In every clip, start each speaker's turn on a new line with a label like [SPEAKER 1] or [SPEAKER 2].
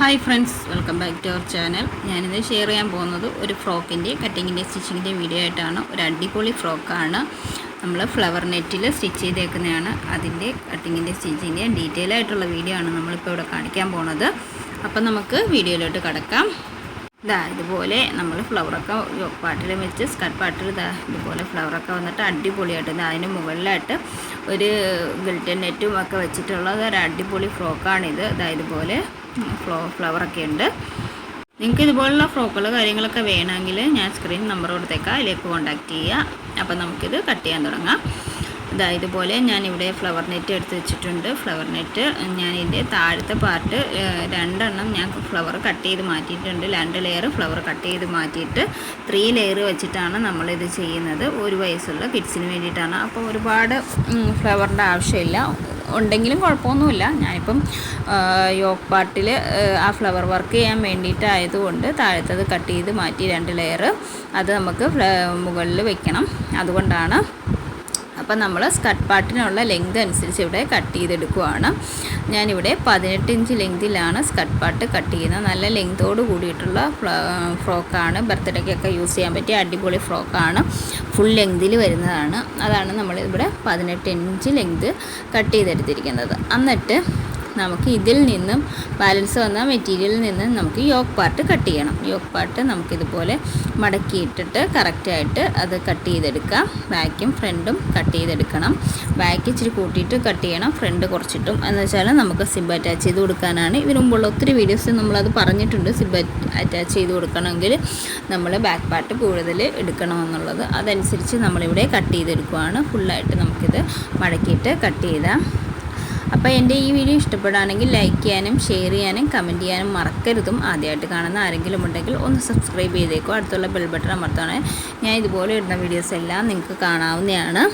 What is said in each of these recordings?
[SPEAKER 1] Hi friends welcome back to our channel. ഞാനിത് share ചെയ്യാൻ പോകുന്നത് ഒരു ഫ്രോക്കിന്റെ കട്ടിങ്ങിന്റെ സ്റ്റിച്ചിങ്ങിന്റെ വീഡിയോ ആയിട്ടാണ്. ഒരു അടിപൊളി ഫ്രോക്കാണ്. നമ്മൾ ഫ്ലവർ നെറ്റിൽ സ്റ്റിച്ച് ചെയ്തേക്കുന്നതാണ്. അതിന്റെ കട്ടിങ്ങിന്റെ സ്റ്റിച്ചിന്റെ ഡീറ്റെയിൽ ആയിട്ടുള്ള വീഡിയോ ആണ് നമ്മളിപ്പോൾ ഇവിടെ കാണിക്കാൻ പോണത്. അപ്പം നമുക്ക് വീഡിയോയിലോട്ട് കിടക്കാം. ഇതാ ഇതുപോലെ നമ്മൾ ഫ്ലവറൊക്കെ പാട്ടിൽ വെച്ച് സ്കട്ട് പാട്ടിൽ ഇതാ ഇതുപോലെ ഫ്ലവറൊക്കെ വന്നിട്ട് അടിപൊളിയായിട്ട് ഇതാ അതിന് മുകളിലായിട്ട് ഒരു ഗിൽറ്റൻ നെറ്റും ഒക്കെ വെച്ചിട്ടുള്ളത് ഒരു അടിപൊളി ഫ്രോക്കാണിത്. ഇതാ ഇതുപോലെ ഫ്ലോ ഫ്ലവറൊക്കെ ഉണ്ട്. നിങ്ങൾക്ക് ഇതുപോലുള്ള ഫ്രോക്കുകൾ കാര്യങ്ങളൊക്കെ വേണമെങ്കിൽ ഞാൻ സ്ക്രീൻ നമ്പർ കൊടുത്തേക്കാം. അതിലേക്ക് കോൺടാക്റ്റ് ചെയ്യുക അപ്പം നമുക്കിത് കട്ട് ചെയ്യാൻ തുടങ്ങാം. ഇതാ ഇതുപോലെ ഞാനിവിടെ ഫ്ലവർ നെറ്റ് എടുത്ത് വെച്ചിട്ടുണ്ട്. ഫ്ലവർ നെറ്റ് ഞാൻ ഇതിന്റെ താഴത്തെ പാർട്ട് രണ്ടെണ്ണം ഞാൻ ഫ്ലവർ കട്ട് ചെയ്ത് മാറ്റിയിട്ടുണ്ട്. രണ്ട് ലെയർ ഫ്ലവർ കട്ട് ചെയ്ത് മാറ്റിയിട്ട് ത്രീ ലെയർ വെച്ചിട്ടാണ് നമ്മളിത് ചെയ്യുന്നത്. ഒരു വയസ്സുള്ള കിഡ്സിന് വേണ്ടിയിട്ടാണ്. അപ്പോൾ ഒരുപാട് ഫ്ലവറിന്റെ ആവശ്യമില്ല. ഉണ്ടെങ്കിലും കുഴപ്പമൊന്നുമില്ല. ഞാനിപ്പം യോക്ക് പാർട്ടിൽ ആ ഫ്ലവർ വർക്ക് ചെയ്യാൻ വേണ്ടിയിട്ടായതുകൊണ്ട് താഴത്തത് കട്ട് ചെയ്ത് മാറ്റി രണ്ട് ലെയർ അത് നമുക്ക് മുകളിൽ വെക്കണം. അതുകൊണ്ടാണ് അപ്പം നമ്മൾ സ്കട്ട് പാർട്ടിനുള്ള ലെങ്ത് അനുസരിച്ച് ഇവിടെ കട്ട് ചെയ്തെടുക്കുവാണ്. ഞാനിവിടെ പതിനെട്ട് ഇഞ്ച് ലെങ്തിലാണ് സ്കട്ട് പാർട്ട് കട്ട് ചെയ്യുന്നത്. നല്ല ലെങ്തോട് കൂടിയിട്ടുള്ള ഫ്രോക്കാണ്. ബർത്ത്ഡേക്കൊക്കെ യൂസ് ചെയ്യാൻ പറ്റിയ അടിപൊളി ഫ്രോക്കാണ്. ഫുൾ ലെങ്തിൽ വരുന്നതാണ്. അതാണ് നമ്മളിവിടെ പതിനെട്ട് ഇഞ്ച് ലെങ്ത് കട്ട് ചെയ്തെടുത്തിരിക്കുന്നത്. എന്നിട്ട് നമുക്ക് ഇതിൽ നിന്നും ബാലൻസ് വന്ന മെറ്റീരിയലിൽ നിന്ന് നമുക്ക് യോക്ക് പാർട്ട് കട്ട് ചെയ്യണം. യോക്ക് പാർട്ട് നമുക്കിതുപോലെ മടക്കിയിട്ടിട്ട് കറക്റ്റായിട്ട് അത് കട്ട് ചെയ്തെടുക്കാം. ബാക്കും ഫ്രണ്ടും കട്ട് ചെയ്തെടുക്കണം. ബാക്ക് ഇച്ചിരി കൂട്ടിയിട്ട് കട്ട് ചെയ്യണം. ഫ്രണ്ട് കുറച്ചിട്ടും. എന്ന് വെച്ചാൽ നമുക്ക് സിബ് അറ്റാച്ച് ചെയ്ത് കൊടുക്കാനാണ്. ഇതിനു മുമ്പുള്ള ഒത്തിരി വീഡിയോസ് നമ്മളത് പറഞ്ഞിട്ടുണ്ട്. സിബ് അറ്റാച്ച് ചെയ്ത് കൊടുക്കണമെങ്കിൽ നമ്മൾ ബാക്ക് പാർട്ട് കൂടുതൽ എടുക്കണമെന്നുള്ളത്. അതനുസരിച്ച് നമ്മളിവിടെ കട്ട് ചെയ്തെടുക്കുവാണ്. ഫുള്ളായിട്ട് നമുക്കിത് മടക്കിയിട്ട് കട്ട് ചെയ്താൽ അപ്പോൾ എന്റെ ഈ വീഡിയോ ഇഷ്ടപ്പെടുകയാണെങ്കിൽ ലൈക്ക് ചെയ്യാനും ഷെയർ ചെയ്യാനും കമന്റ് ചെയ്യാനും മറക്കരുതും. ആദ്യമായിട്ട് കാണുന്ന ആരെങ്കിലും ഉണ്ടെങ്കിൽ ഒന്ന് സബ്സ്ക്രൈബ് ചെയ്തേക്കോ. അടുത്തുള്ള ബെൽ ബട്ടൺ അമർത്താണ്. ഞാൻ ഇതുപോലെ ഇടുന്ന വീഡിയോസ് എല്ലാം നിങ്ങൾക്ക് കാണാവുന്നതാണ്.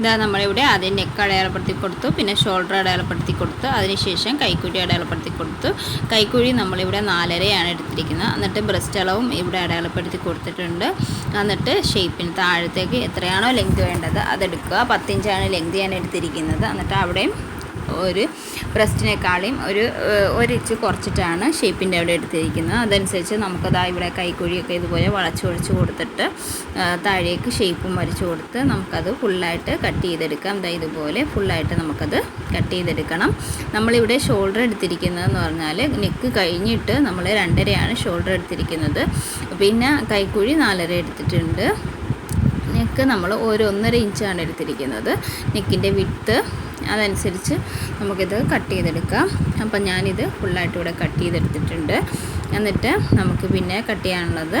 [SPEAKER 1] ഇതാ നമ്മളിവിടെ ആദ്യം നെക്ക് അടയാളപ്പെടുത്തി കൊടുത്തു പിന്നെ ഷോൾഡർ അടയാളപ്പെടുത്തി കൊടുത്തു അതിനുശേഷം കൈക്കുഴി അടയാളപ്പെടുത്തി കൊടുത്തു. കൈക്കുഴി നമ്മളിവിടെ നാലരയാണ് എടുത്തിരിക്കുന്നത്. എന്നിട്ട് ബ്രസ്റ്റ് അളവും ഇവിടെ അടയാളപ്പെടുത്തി കൊടുത്തിട്ടുണ്ട്. എന്നിട്ട് ഷേപ്പിന് താഴത്തേക്ക് എത്രയാണോ ലെങ്ത് വേണ്ടത് അതെടുക്കുക. പത്തിഞ്ചാണ് ലെങ്ത് ഞാൻ എടുത്തിരിക്കുന്നത്. എന്നിട്ട് അവിടെയും ഒരു ബ്രസ്റ്റിനേക്കാളും ഒരു ഒരിച്ച് കുറച്ചിട്ടാണ് ഷേപ്പിന്റെ അവിടെ എടുത്തിരിക്കുന്നത്. അതനുസരിച്ച് നമുക്കതാ ഇവിടെ കൈക്കുഴിയൊക്കെ ഇതുപോലെ വളച്ച് ഒഴിച്ച് കൊടുത്തിട്ട് താഴേക്ക് ഷേപ്പും വരച്ച് കൊടുത്ത് നമുക്കത് ഫുള്ളായിട്ട് കട്ട് ചെയ്തെടുക്കാം. ഇതാ ഇതുപോലെ ഫുള്ളായിട്ട് നമുക്കത് കട്ട് ചെയ്തെടുക്കണം. നമ്മളിവിടെ ഷോൾഡർ എടുത്തിരിക്കുന്നതെന്ന് പറഞ്ഞാൽ നെക്ക് കഴിഞ്ഞിട്ട് നമ്മൾ രണ്ടരയാണ് ഷോൾഡർ എടുത്തിരിക്കുന്നത്. പിന്നെ കൈക്കുഴി നാലര എടുത്തിട്ടുണ്ട്. നെക്ക് നമ്മൾ ഒരു ഒന്നര ഇഞ്ചാണ് എടുത്തിരിക്കുന്നത്. നെക്കിന്റെ വിട്ട് അതനുസരിച്ച് നമുക്കിത് കട്ട് ചെയ്തെടുക്കാം. അപ്പം ഞാനിത് ഫുള്ളായിട്ട് ഇവിടെ കട്ട് ചെയ്തെടുത്തിട്ടുണ്ട്. എന്നിട്ട് നമുക്ക് പിന്നെ കട്ട് ചെയ്യാനുള്ളത്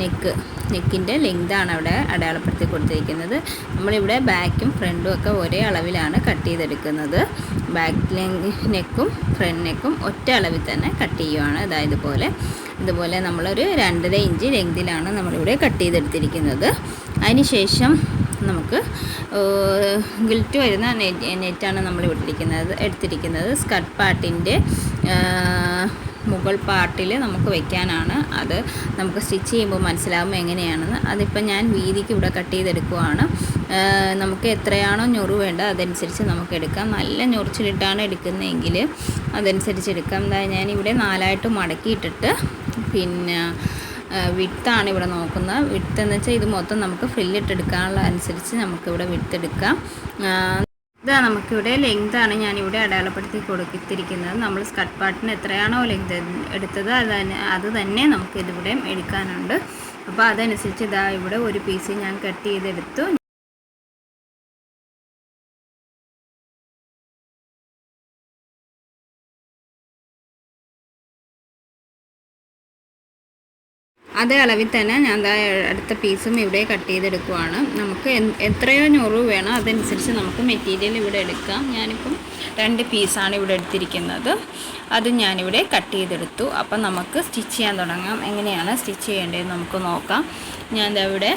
[SPEAKER 1] നെക്ക് നെക്കിന്റെ ലെങ്താണ് അവിടെ അടയാളപ്പെടുത്തി കൊടുത്തിരിക്കുന്നത്. നമ്മളിവിടെ ബാക്കും ഫ്രണ്ടും ഒക്കെ ഒരേ അളവിലാണ് കട്ട് ചെയ്തെടുക്കുന്നത്. ബാക്ക് ലെങ് നെക്കും ഫ്രണ്ട് നെക്കും ഒറ്റ അളവിൽ തന്നെ കട്ട് ചെയ്യുവാണ്. അതായത് പോലെ ഇതുപോലെ നമ്മളൊരു രണ്ടര ഇഞ്ച് ലെങ്തിലാണ് നമ്മളിവിടെ കട്ട് ചെയ്തെടുത്തിരിക്കുന്നത്. അതിന് ശേഷം നമുക്ക് ഗിൽറ്റ് വരുന്ന നെറ്റ് നെറ്റാണ് നമ്മൾ ഇട്ടിരിക്കുന്നത് എടുത്തിരിക്കുന്നത്. സ്കർട്ട് പാർട്ടിന്റെ മുകൾ പാർട്ടിൽ നമുക്ക് വെക്കാനാണ്. അത് നമുക്ക് സ്റ്റിച്ച് ചെയ്യുമ്പോൾ മനസ്സിലാകും എങ്ങനെയാണെന്ന്. അതിപ്പോൾ ഞാൻ വീതിക്ക് ഇവിടെ കട്ട് ചെയ്തെടുക്കുവാണ്. നമുക്ക് എത്രയാണോ ഞൊറു വേണ്ട അതനുസരിച്ച് നമുക്ക് എടുക്കാം. നല്ല ഞൊറിച്ചിലിട്ടാണ് എടുക്കുന്നതെങ്കിൽ അതനുസരിച്ച് എടുക്കാം. എന്താ ഞാനിവിടെ നാലായിട്ട് മടക്കിയിട്ടിട്ട് പിന്നെ വിത്താണ് ഇവിടെ നോക്കുന്നത്. വിത്ത് എന്ന് വെച്ചാൽ ഇത് മൊത്തം നമുക്ക് ഫ്രില്ലിട്ടെടുക്കാനുള്ള അനുസരിച്ച് നമുക്കിവിടെ വിത്തെടുക്കാം ഇതാ നമുക്കിവിടെ ലെങ്താണ് ഞാനിവിടെ അടയാളപ്പെടുത്തി കൊടുത്തിരിക്കുന്നത്. നമ്മൾ സ്കട്ട് പാർട്ടിന് എത്രയാണോ ലെങ്ത് എടുത്തത് അത് അത് തന്നെ നമുക്കിതിവിടെ എടുക്കാനുണ്ട്. അപ്പോൾ അതനുസരിച്ച് ഇതാ ഇവിടെ ഒരു പീസ് ഞാൻ കട്ട് ചെയ്തെടുത്തു. അതേ അളവിൽ തന്നെ ഞാൻ അടുത്ത പീസും ഇവിടെ കട്ട് ചെയ്തെടുക്കുവാണ്. നമുക്ക് എത്രയോ ഞൊറു വേണം. അതനുസരിച്ച് നമുക്ക് മെറ്റീരിയൽ ഇവിടെ എടുക്കാം. ഞാനിപ്പം രണ്ട് പീസാണ് ഇവിടെ എടുത്തിരിക്കുന്നത്. അത് ഞാനിവിടെ കട്ട് ചെയ്തെടുത്തു. അപ്പം നമുക്ക് സ്റ്റിച്ച് ചെയ്യാൻ തുടങ്ങാം. എങ്ങനെയാണ് സ്റ്റിച്ച് ചെയ്യേണ്ടതെന്ന് നമുക്ക് നോക്കാം. ഞാൻ ഇവിടെ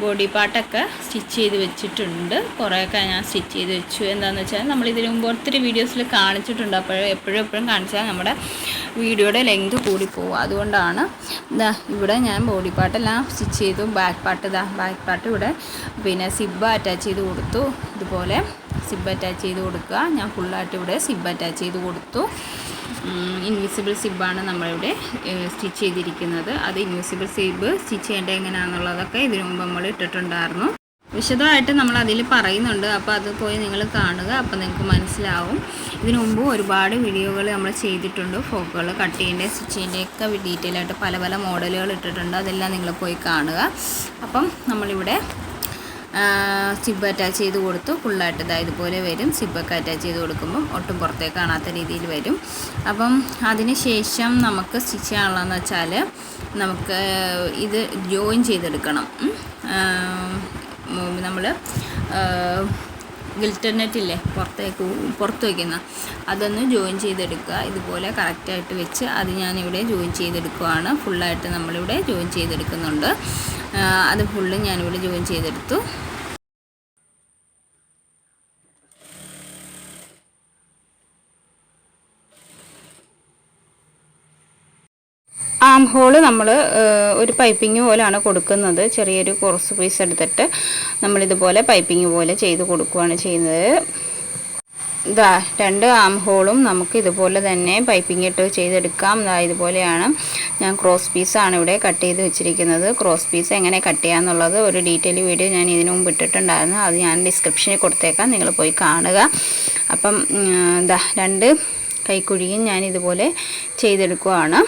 [SPEAKER 1] ബോഡി പാർട്ടൊക്കെ സ്റ്റിച്ച് ചെയ്ത് വെച്ചിട്ടുണ്ട്. കുറേയൊക്കെ ഞാൻ സ്റ്റിച്ച് ചെയ്ത് വെച്ചു. എന്താണെന്ന് വെച്ചാൽ നമ്മൾ ഇതിനു മുമ്പ് ഒത്തിരി വീഡിയോസിൽ കാണിച്ചിട്ടുണ്ട്. അപ്പോൾ എപ്പോഴും എപ്പോഴും കാണിച്ചാൽ നമ്മുടെ വീഡിയോയുടെ ലെങ്ത് കൂടി കൂടിപ്പോവും. അതുകൊണ്ടാണ് ഇതാ ഇവിടെ ഞാൻ ബോഡി പാർട്ടെല്ലാം സ്റ്റിച്ച് ചെയ്തു. ബാക്ക് പാർട്ട് ഇതാ ബാക്ക് പാർട്ട് ഇവിടെ. പിന്നെ സിബ്ബ അറ്റാച്ച് ചെയ്ത് കൊടുത്തു. ഇതുപോലെ സിബ് അറ്റാച്ച് ചെയ്ത് കൊടുക്കുക. ഞാൻ ഫുള്ളായിട്ട് ഇവിടെ സിബ് അറ്റാച്ച് ചെയ്ത് കൊടുത്തു. ഇൻവിസിബിൾ സിബാണ് നമ്മളിവിടെ സ്റ്റിച്ച് ചെയ്തിരിക്കുന്നത്. അത് ഇൻവിസിബിൾ സിബ് സ്റ്റിച്ച് ചെയ്യേണ്ടത് എങ്ങനെയാണെന്നുള്ളതൊക്കെ ഇതിനു മുമ്പ് നമ്മൾ ഇട്ടിട്ടുണ്ടായിരുന്നു. വിശദമായിട്ട് നമ്മൾ അതിൽ പറയുന്നുണ്ട്. അപ്പോൾ അത് പോയി നിങ്ങൾ കാണുക. അപ്പോൾ നിങ്ങൾക്ക് മനസ്സിലാവും. ഇതിനു മുമ്പ് ഒരുപാട് വീഡിയോകൾ നമ്മൾ ചെയ്തിട്ടുണ്ട്. ഫ്രോക്കുകൾ കട്ട് ചെയ്യേണ്ട സ്റ്റിച്ച് ചെയ്യേണ്ടതൊക്കെ ഡീറ്റെയിൽ ആയിട്ട് പല പല മോഡലുകൾ ഇട്ടിട്ടുണ്ട്. അതെല്ലാം നിങ്ങൾ പോയി കാണുക. അപ്പം നമ്മളിവിടെ സിബ് അറ്റാച്ച് ചെയ്ത് കൊടുത്തു. ഫുള്ളായിട്ട് ഇതാ ഇതുപോലെ വരും. സിബൊക്കെ അറ്റാച്ച് ചെയ്ത് കൊടുക്കുമ്പം ഒട്ടും പുറത്തേക്ക് കാണാത്ത രീതിയിൽ വരും. അപ്പം അതിന് ശേഷം നമുക്ക് സ്റ്റിച്ച് ചെയ്യാനുള്ളതെന്ന് വെച്ചാൽ നമുക്ക് ഇത് ജോയിൻ ചെയ്തെടുക്കണം. നമ്മൾ ഗിൽറ്റർ നെറ്റില്ലേ പുറത്തേക്ക് പുറത്ത് വയ്ക്കുന്ന അതൊന്ന് ജോയിൻ ചെയ്തെടുക്കുക. ഇതുപോലെ കറക്റ്റായിട്ട് വെച്ച് അത് ഞാനിവിടെ ജോയിൻ ചെയ്തെടുക്കുകയാണ് ഫുള്ളായിട്ട് നമ്മളിവിടെ ജോയിൻ ചെയ്തെടുക്കുന്നുണ്ട്. അത് ഫുള്ള് ഞാനിവിടെ ജോയിൻ ചെയ്തെടുത്തു. ആം ഹോൾ നമ്മൾ ഒരു പൈപ്പിംഗ് പോലെയാണ് കൊടുക്കുന്നത്. ചെറിയൊരു കുറച്ച് പീസ് എടുത്തിട്ട് നമ്മളിതുപോലെ പൈപ്പിംഗ് പോലെ ചെയ്ത് കൊടുക്കുകയാണ് ചെയ്യുന്നത്. ഇതാ രണ്ട് ആം ഹോളും നമുക്ക് ഇതുപോലെ തന്നെ പൈപ്പിംഗ് ഇട്ട് ചെയ്തെടുക്കാം. ഇതാ ഇതുപോലെയാണ് ഞാൻ ക്രോസ് പീസാണ് ഇവിടെ കട്ട് ചെയ്ത് വെച്ചിരിക്കുന്നത്. ക്രോസ് പീസ് എങ്ങനെ കട്ട് ചെയ്യാമെന്നുള്ളത് ഒരു ഡീറ്റെയിൽ വീഡിയോ ഞാൻ ഇതിനു മുമ്പ് ഇട്ടിട്ടുണ്ടായിരുന്നു. അത് ഞാൻ ഡിസ്ക്രിപ്ഷനിൽ കൊടുത്തേക്കാം. നിങ്ങൾ പോയി കാണുക. അപ്പം ഇതാ രണ്ട് കൈക്കുഴിയും ഞാൻ ഇതുപോലെ ചെയ്തെടുക്കുവാണ്.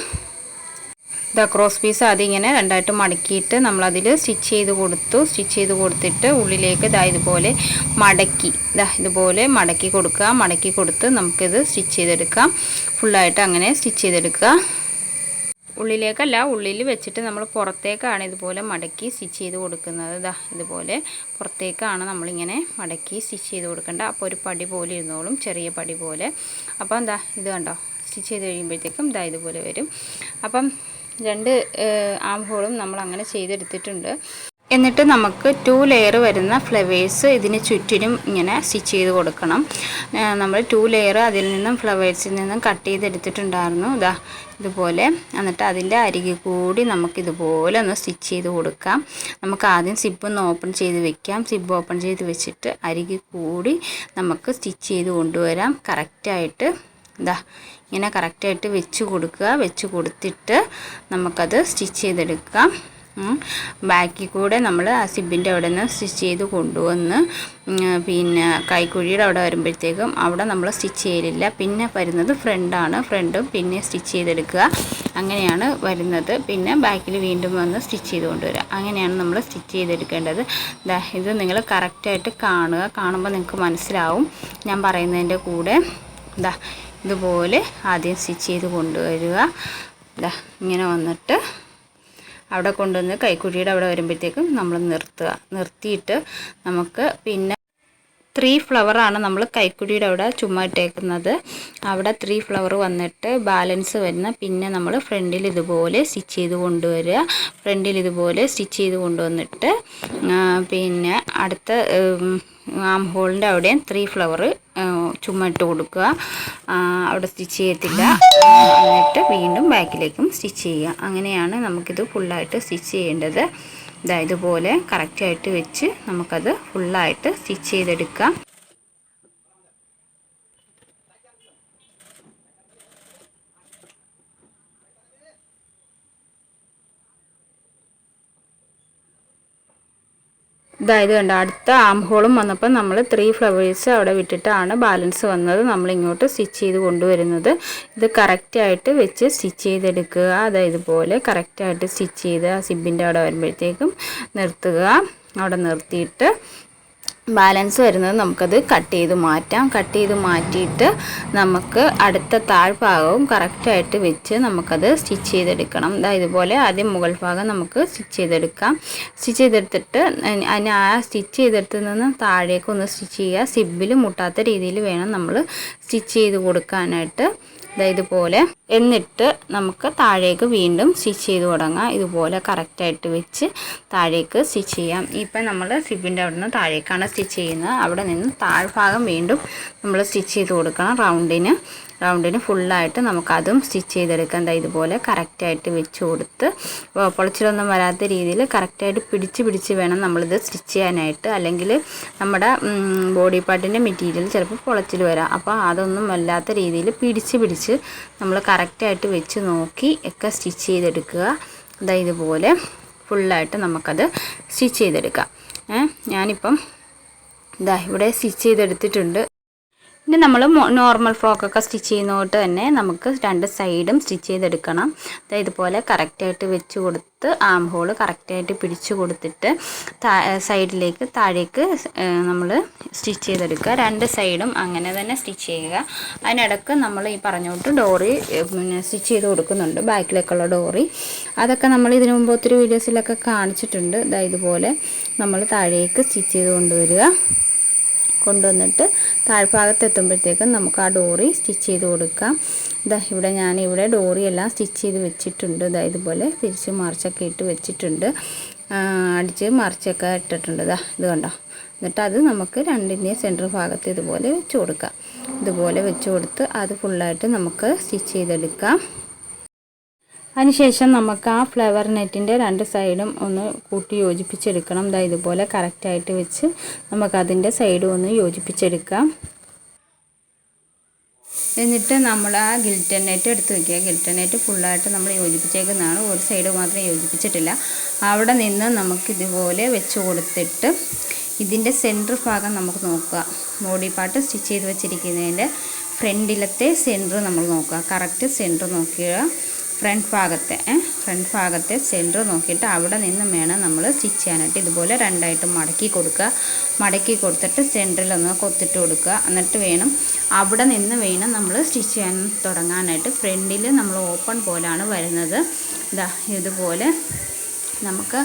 [SPEAKER 1] ഇതാ ക്രോസ് പീസ് അതിങ്ങനെ രണ്ടായിട്ട് മടക്കിയിട്ട് നമ്മളതിൽ സ്റ്റിച്ച് ചെയ്ത് കൊടുത്തു. സ്റ്റിച്ച് ചെയ്ത് കൊടുത്തിട്ട് ഉള്ളിലേക്ക് ഇതാ ഇതുപോലെ മടക്കി. ഇതാ ഇതുപോലെ മടക്കി കൊടുക്കുക. മടക്കി കൊടുത്ത് നമുക്കിത് സ്റ്റിച്ച് ചെയ്തെടുക്കാം. ഫുള്ളായിട്ട് അങ്ങനെ സ്റ്റിച്ച് ചെയ്തെടുക്കുക. ഉള്ളിലേക്കല്ല ഉള്ളിൽ വെച്ചിട്ട് നമ്മൾ പുറത്തേക്കാണ് ഇതുപോലെ മടക്കി സ്റ്റിച്ച് ചെയ്ത് കൊടുക്കുന്നത്. ഇതാ ഇതുപോലെ പുറത്തേക്കാണ് നമ്മളിങ്ങനെ മടക്കി സ്റ്റിച്ച് ചെയ്ത് കൊടുക്കേണ്ടത്. അപ്പോൾ ഒരു പടി പോലെ ഇരുന്നോളും ചെറിയ പടി പോലെ. അപ്പോൾ എന്താ ഇത് കണ്ടോ? സ്റ്റിച്ച് ചെയ്ത് കഴിയുമ്പോഴത്തേക്കും ഇതാ ഇതുപോലെ വരും. അപ്പം രണ്ട് ആം ഹോളും നമ്മൾ അങ്ങനെ ചെയ്തെടുത്തിട്ടുണ്ട്. എന്നിട്ട് നമുക്ക് ടു ലെയർ വരുന്ന ഫ്ലവേഴ്സ് ഇതിന് ചുറ്റിനും ഇങ്ങനെ സ്റ്റിച്ച് ചെയ്ത് കൊടുക്കണം. നമ്മൾ ടു ലെയർ അതിൽ നിന്നും ഫ്ലവേഴ്സിൽ നിന്നും കട്ട് ചെയ്തെടുത്തിട്ടുണ്ടായിരുന്നു. ഇതാ ഇതുപോലെ. എന്നിട്ട് അതിന്റെ അരികിൽ കൂടി നമുക്കിതുപോലെ ഒന്ന് സ്റ്റിച്ച് ചെയ്ത് കൊടുക്കാം. നമുക്ക് ആദ്യം സിബ് ഒന്ന് ഓപ്പൺ ചെയ്ത് വെക്കാം. സിബ് ഓപ്പൺ ചെയ്ത് വെച്ചിട്ട് അരികിൽ കൂടി നമുക്ക് സ്റ്റിച്ച് ചെയ്ത് കൊണ്ടുവരാം. കറക്റ്റായിട്ട് ഇതാ ഇങ്ങനെ കറക്റ്റായിട്ട് വെച്ച് കൊടുക്കുക. വെച്ച് കൊടുത്തിട്ട് നമുക്കത് സ്റ്റിച്ച് ചെയ്തെടുക്കാം. ബാക്കിൽ കൂടെ നമ്മൾ ആ സിബിന്റെ അവിടെ നിന്ന് സ്റ്റിച്ച് ചെയ്ത് കൊണ്ടുവന്ന് പിന്നെ കൈക്കുഴിയുടെ അവിടെ വരുമ്പോഴത്തേക്കും അവിടെ നമ്മൾ സ്റ്റിച്ച് ചെയ്യലില്ല. പിന്നെ വരുന്നത് ഫ്രണ്ടാണ് ഫ്രണ്ടും പിന്നെ സ്റ്റിച്ച് ചെയ്തെടുക്കുക. അങ്ങനെയാണ് വരുന്നത്. പിന്നെ ബാക്കിൽ വീണ്ടും വന്ന് സ്റ്റിച്ച് ചെയ്ത് കൊണ്ടുവരിക. അങ്ങനെയാണ് നമ്മൾ സ്റ്റിച്ച് ചെയ്തെടുക്കേണ്ടത്. ഇത് നിങ്ങൾ കറക്റ്റായിട്ട് കാണുക. കാണുമ്പോൾ നിങ്ങൾക്ക് മനസ്സിലാവും. ഞാൻ പറയുന്നതിന്റെ കൂടെ. ഇതാ ഇതുപോലെ ആദ്യം സ്റ്റിച്ച് ചെയ്ത് കൊണ്ടുവരിക. ഇതാ ഇങ്ങനെ വന്നിട്ട് അവിടെ കൊണ്ടുവന്ന് കൈക്കുഴിയുടെ അവിടെ വരുമ്പോഴത്തേക്കും നമ്മൾ നിർത്തുക. നിർത്തിയിട്ട് നമുക്ക് പിന്നെ ത്രീ ഫ്ലവറാണ് നമ്മൾ കൈക്കുടിയുടെ അവിടെ ചുമ്മാ ഇട്ടേക്കുന്നത്. അവിടെ ത്രീ ഫ്ലവർ വന്നിട്ട് ബാലൻസ് വരുന്ന പിന്നെ നമ്മൾ ഫ്രണ്ടിൽ ഇതുപോലെ സ്റ്റിച്ച് ചെയ്ത് കൊണ്ടുവരിക. ഫ്രണ്ടിൽ ഇതുപോലെ സ്റ്റിച്ച് ചെയ്ത് കൊണ്ടുവന്നിട്ട് പിന്നെ അടുത്ത ആം ഹോളിന്റെ അവിടെയും ത്രീ ഫ്ലവർ ചുമ്മാ ഇട്ട് കൊടുക്കുക. അവിടെ സ്റ്റിച്ച് ചെയ്യത്തില്ല. എന്നിട്ട് വീണ്ടും ബാക്കിലേക്കും സ്റ്റിച്ച് ചെയ്യുക. അങ്ങനെയാണ് നമുക്കിത് ഫുള്ളായിട്ട് സ്റ്റിച്ച് ചെയ്യേണ്ടത്. ഇതായതുപോലെ കറക്റ്റായിട്ട് വെച്ച് നമുക്കത് ഫുള്ളായിട്ട് സ്റ്റിച്ച് ചെയ്തെടുക്കാം. ഇതായത് കണ്ട? അടുത്ത ആം ഹോളും വന്നപ്പോൾ നമ്മൾ ത്രീ ഫ്ലവേഴ്സ് അവിടെ വിട്ടിട്ടാണ് ബാലൻസ് വന്നത്. നമ്മൾ ഇങ്ങോട്ട് സ്റ്റിച്ച് ചെയ്ത് കൊണ്ടുവരുന്നത്. ഇത് കറക്റ്റായിട്ട് വെച്ച് സ്റ്റിച്ച് ചെയ്തെടുക്കുക. അതായത് ഇതുപോലെ കറക്റ്റായിട്ട് സ്റ്റിച്ച് ചെയ്ത് ആ സിബിന്റെ അവിടെ വരുമ്പോഴത്തേക്കും നിർത്തുക. അവിടെ നിർത്തിയിട്ട് ബാലൻസ് വരുന്നത് നമുക്കത് കട്ട് ചെയ്ത് മാറ്റാം. കട്ട് ചെയ്ത് മാറ്റിയിട്ട് നമുക്ക് അടുത്ത താഴ്ഭാഗവും കറക്റ്റായിട്ട് വെച്ച് നമുക്കത് സ്റ്റിച്ച് ചെയ്തെടുക്കണം. ഇതാ ഇതുപോലെ ആദ്യം മുകൾ ഭാഗം നമുക്ക് സ്റ്റിച്ച് ചെയ്തെടുക്കാം. സ്റ്റിച്ച് ചെയ്തെടുത്തിട്ട് അതിന് ആ സ്റ്റിച്ച് ചെയ്തെടുത്ത് നിന്ന് താഴേക്ക് ഒന്ന് സ്റ്റിച്ച് ചെയ്യുക. സിബിൽ മുട്ടാത്ത രീതിയിൽ വേണം നമ്മൾ സ്റ്റിച്ച് ചെയ്ത് കൊടുക്കാനായിട്ട്. ഇതുപോലെ എന്നിട്ട് നമുക്ക് താഴേക്ക് വീണ്ടും സ്റ്റിച്ച് ചെയ്ത് തുടങ്ങാം. ഇതുപോലെ കറക്റ്റായിട്ട് വെച്ച് താഴേക്ക് സ്റ്റിച്ച് ചെയ്യാം. ഇപ്പം നമ്മൾ സിബിന്റെ അവിടെ നിന്ന് താഴേക്കാണ് സ്റ്റിച്ച് ചെയ്യുന്നത്. അവിടെ നിന്ന് താഴ്ഭാഗം വീണ്ടും നമ്മൾ സ്റ്റിച്ച് ചെയ്ത് കൊടുക്കണം റൗണ്ടിന്. റൗണ്ടിന് ഫുള്ളായിട്ട് നമുക്കതും സ്റ്റിച്ച് ചെയ്തെടുക്കാം. എന്താ ഇതുപോലെ കറക്റ്റായിട്ട് വെച്ച് കൊടുത്ത് പൊളിച്ചിലൊന്നും വരാത്ത രീതിയിൽ കറക്റ്റായിട്ട് പിടിച്ച് പിടിച്ച് വേണം നമ്മളിത് സ്റ്റിച്ച് ചെയ്യാനായിട്ട്. അല്ലെങ്കിൽ നമ്മുടെ ബോഡി പാർട്ടിന്റെ മെറ്റീരിയൽ ചിലപ്പോൾ പൊളച്ചിൽ വരാം. അപ്പോൾ അതൊന്നും വല്ലാത്ത രീതിയിൽ പിടിച്ച് പിടിച്ച് നമ്മൾ കറക്റ്റായിട്ട് വെച്ച് നോക്കി ഒക്കെ സ്റ്റിച്ച് ചെയ്തെടുക്കുക. ഇതാ ഇതുപോലെ ഫുള്ളായിട്ട് നമുക്കത് സ്റ്റിച്ച് ചെയ്തെടുക്കാം. ഞാനിപ്പം ഇതാ ഇവിടെ സ്റ്റിച്ച് ചെയ്തെടുത്തിട്ടുണ്ട്. ഇനി നമ്മൾ നോർമൽ ഫ്രോക്കൊക്കെ സ്റ്റിച്ച് ചെയ്യുന്നതുകൊണ്ട് തന്നെ നമുക്ക് രണ്ട് സൈഡും സ്റ്റിച്ച് ചെയ്തെടുക്കണം. ഇതുപോലെ കറക്റ്റായിട്ട് വെച്ച് കൊടുത്ത് ആം ഹോൾ കറക്റ്റായിട്ട് പിടിച്ചു കൊടുത്തിട്ട് സൈഡിലേക്ക് താഴേക്ക് നമ്മൾ സ്റ്റിച്ച് ചെയ്തെടുക്കുക. രണ്ട് സൈഡും അങ്ങനെ തന്നെ സ്റ്റിച്ച് ചെയ്യുക. അതിനിടക്ക് നമ്മൾ ഈ പറഞ്ഞോട്ട് ഡോറി പിന്നെ സ്റ്റിച്ച് ചെയ്ത് കൊടുക്കുന്നുണ്ട്. ബാക്കിലേക്കുള്ള ഡോറി. അതൊക്കെ നമ്മൾ ഇതിനു മുമ്പ് ഒത്തിരി വീഡിയോസിലൊക്കെ കാണിച്ചിട്ടുണ്ട്. ദാ ഇതുപോലെ നമ്മൾ താഴേക്ക് സ്റ്റിച്ച് ചെയ്ത് കൊണ്ടുവരിക. കൊണ്ടുവന്നിട്ട് താഴ്ഭാഗത്ത് എത്തുമ്പോഴത്തേക്കും നമുക്ക് ആ ഡോറി സ്റ്റിച്ച് ചെയ്ത് കൊടുക്കാം. ഇതാ ഇവിടെ ഞാൻ ഇവിടെ ഡോറി എല്ലാം സ്റ്റിച്ച് ചെയ്ത് വെച്ചിട്ടുണ്ട്. ഇതാ ഇതുപോലെ തിരിച്ച് മറിച്ചൊക്കെ ഇട്ട് വെച്ചിട്ടുണ്ട്. അടിച്ച് മറിച്ചൊക്കെ ഇട്ടിട്ടുണ്ട്. ഇതാ ഇത് കണ്ടോ? എന്നിട്ട് അത് നമുക്ക് രണ്ടിന്റെ സെന്റർ ഭാഗത്ത് ഇതുപോലെ വെച്ച് കൊടുക്കാം. ഇതുപോലെ വെച്ച് കൊടുത്ത് അത് ഫുള്ളായിട്ട് നമുക്ക് സ്റ്റിച്ച് ചെയ്തെടുക്കാം. അതിനുശേഷം നമുക്ക് ആ ഫ്ലവർ നെറ്റിന്റെ രണ്ട് സൈഡും ഒന്ന് കൂട്ടി യോജിപ്പിച്ചെടുക്കണം. ദാ ഇതുപോലെ കറക്റ്റായിട്ട് വെച്ച് നമുക്കതിന്റെ സൈഡും ഒന്ന് യോജിപ്പിച്ചെടുക്കാം. എന്നിട്ട് നമ്മൾ ആ ഗിൽറ്റൻ നെറ്റ് എടുത്ത് വയ്ക്കുക ഗിൽറ്റൻ നെറ്റ് ഫുള്ളായിട്ട് നമ്മൾ യോജിപ്പിച്ചേക്കുന്നതാണ്. ഒരു സൈഡ് മാത്രം യോജിപ്പിച്ചിട്ടില്ല. അവിടെ നിന്ന് നമുക്ക് ഇതുപോലെ വെച്ച് കൊടുത്തിട്ട് ഇതിന്റെ സെന്റർ ഭാഗം നമുക്ക് നോക്കുക. ബോഡി പാർട്ട് സ്റ്റിച്ച് ചെയ്ത് വെച്ചിരിക്കുന്നതിന്റെ ഫ്രണ്ടിലത്തെ സെന്റർ നമ്മൾ നോക്കുക. കറക്റ്റ് സെന്റർ നോക്കുക. ഫ്രണ്ട് ഭാഗത്തെ ഫ്രണ്ട് ഭാഗത്തെ സെന്റർ നോക്കിയിട്ട് അവിടെ നിന്ന് വേണം നമ്മൾ സ്റ്റിച്ച് ചെയ്യാനായിട്ട്. ഇതുപോലെ രണ്ടായിട്ട് മടക്കി കൊടുക്കുക. മടക്കി കൊടുത്തിട്ട് സെന്ററിലൊന്ന് കൊത്തിട്ട് കൊടുക്കുക. എന്നിട്ട് വേണം അവിടെ നിന്ന് വേണം നമ്മൾ സ്റ്റിച്ച് ചെയ്യാൻ തുടങ്ങാനായിട്ട്. ഫ്രണ്ടിൽ നമ്മൾ ഓപ്പൺ പോലാണ് വരുന്നത്. ഇതാ ഇതുപോലെ നമുക്ക്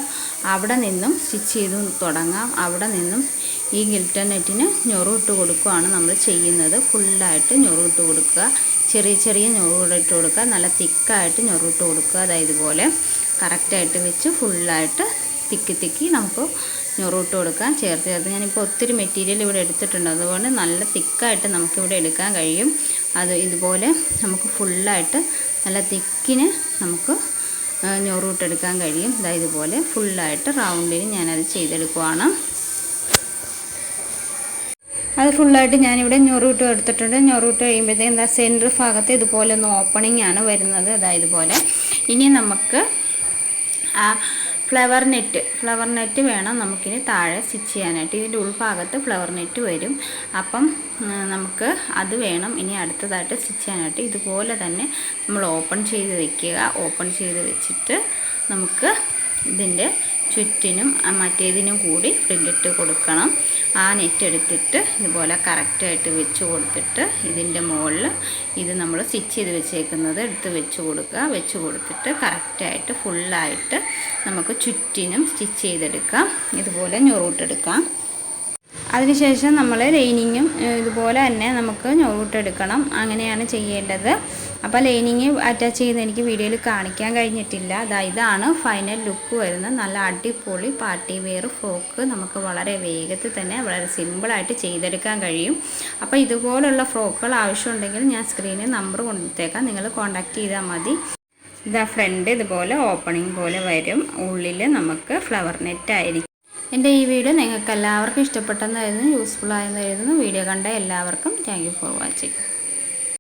[SPEAKER 1] അവിടെ നിന്നും സ്റ്റിച്ച് ചെയ്ത് തുടങ്ങാം. അവിടെ നിന്നും ഈ ഗിൽട്ടർ നെറ്റിന് ഞൊറിട്ട് കൊടുക്കുകയാണ് നമ്മൾ ചെയ്യുന്നത്. ഫുള്ളായിട്ട് ഞൊറിട്ട് കൊടുക്കുക. ചെറിയ ചെറിയ ഞൊറിട്ട് കൊടുക്കുക. നല്ല തിക്കായിട്ട് ഞൊറിട്ട് കൊടുക്കുക. അതായത് ഇതുപോലെ കറക്റ്റായിട്ട് വെച്ച് ഫുള്ളായിട്ട് തിക്കി തിക്കി നമുക്ക് ഞൊറിട്ട് കൊടുക്കാം. ചേർത്ത് ചേർത്ത് ഞാനിപ്പോൾ ഒത്തിരി മെറ്റീരിയൽ ഇവിടെ എടുത്തിട്ടുണ്ട്. അതുകൊണ്ട് നല്ല തിക്കായിട്ട് നമുക്കിവിടെ എടുക്കാൻ കഴിയും. അത് ഇതുപോലെ നമുക്ക് ഫുള്ളായിട്ട് നല്ല തിക്കിന് നമുക്ക് ഞൊറൂട്ടെടുക്കാൻ കഴിയും. ഇതാ ഇതുപോലെ ഫുള്ളായിട്ട് റൗണ്ടിന് ഞാനത് ചെയ്തെടുക്കുവാണ്. അത് ഫുള്ളായിട്ട് ഞാനിവിടെ ഞൊറൂട്ട് എടുത്തിട്ടുണ്ട്. ഞൊറൂട്ട് കഴിയുമ്പോഴത്തേക്കും എന്താ സെന്റർ ഭാഗത്ത് ഇതുപോലെ ഒന്ന് ഓപ്പണിംഗ് ആണ് വരുന്നത്. അതായത് പോലെ ഇനി നമുക്ക് ആ ഫ്ലവർ നെറ്റ് ഫ്ലവർ നെറ്റ് വേണം നമുക്കിനി താഴെ സ്റ്റിച്ച് ചെയ്യാനായിട്ട്. ഇതിന്റെ ഉൾഭാഗത്ത് ഫ്ലവർ നെറ്റ് വരും. അപ്പം നമുക്ക് അത് വേണം ഇനി അടുത്തതായിട്ട് സ്റ്റിച്ച് ചെയ്യാനായിട്ട്. ഇതുപോലെ തന്നെ നമ്മൾ ഓപ്പൺ ചെയ്ത് വെക്കുക. ഓപ്പൺ ചെയ്ത് വെച്ചിട്ട് നമുക്ക് ഇതിന്റെ ചുറ്റിനും മറ്റേതിനും കൂടി പ്രിന്റിട്ട് കൊടുക്കണം. ആ നെറ്റ് എടുത്തിട്ട് ഇതുപോലെ കറക്റ്റായിട്ട് വെച്ച് കൊടുത്തിട്ട് ഇതിന്റെ മുകളിൽ ഇത് നമ്മൾ സ്റ്റിച്ച് ചെയ്ത് വെച്ചേക്കുന്നത് എടുത്ത് വെച്ച് കൊടുക്കുക. വെച്ച് കൊടുത്തിട്ട് കറക്റ്റായിട്ട് ഫുള്ളായിട്ട് നമുക്ക് ചുറ്റിനും സ്റ്റിച്ച് ചെയ്തെടുക്കാം. ഇതുപോലെ ഞൊറൂട്ടെടുക്കാം അതിനുശേഷം നമ്മൾ ലൈനിങ്ങും ഇതുപോലെ തന്നെ നമുക്ക് ഞൊറൂട്ടെടുക്കണം അങ്ങനെയാണ് ചെയ്യേണ്ടത്. അപ്പോൾ ലൈനിങ് അറ്റാച്ച് ചെയ്യുന്ന എനിക്ക് വീഡിയോയിൽ കാണിക്കാൻ കഴിഞ്ഞിട്ടില്ല. അതാ ഇതാണ് ഫൈനൽ ലുക്ക് വരുന്നത്. നല്ല അടിപൊളി പാർട്ടി വെയർ ഫ്രോക്ക് നമുക്ക് വളരെ വേഗത്തിൽ തന്നെ വളരെ സിമ്പിളായിട്ട് ചെയ്തെടുക്കാൻ കഴിയും. അപ്പോൾ ഇതുപോലുള്ള ഫ്രോക്കുകൾ ആവശ്യമുണ്ടെങ്കിൽ ഞാൻ സ്ക്രീനിൽ നമ്പർ കൊടുത്തേക്കാം. നിങ്ങൾ കോൺടാക്റ്റ് ചെയ്താൽ മതി. ഇതാ ഫ്രണ്ട് ഇതുപോലെ ഓപ്പണിംഗ് പോലെ വരും. ഉള്ളിൽ നമുക്ക് ഫ്ലവർ നെറ്റ് ആയിരിക്കും. എന്റെ ഈ വീഡിയോ നിങ്ങൾക്ക് എല്ലാവർക്കും ഇഷ്ടപ്പെട്ടെന്നായിരുന്നു യൂസ്ഫുൾ ആയെന്നായിരുന്നു വീഡിയോ കണ്ട എല്ലാവർക്കും താങ്ക് ഫോർ വാച്ചിങ്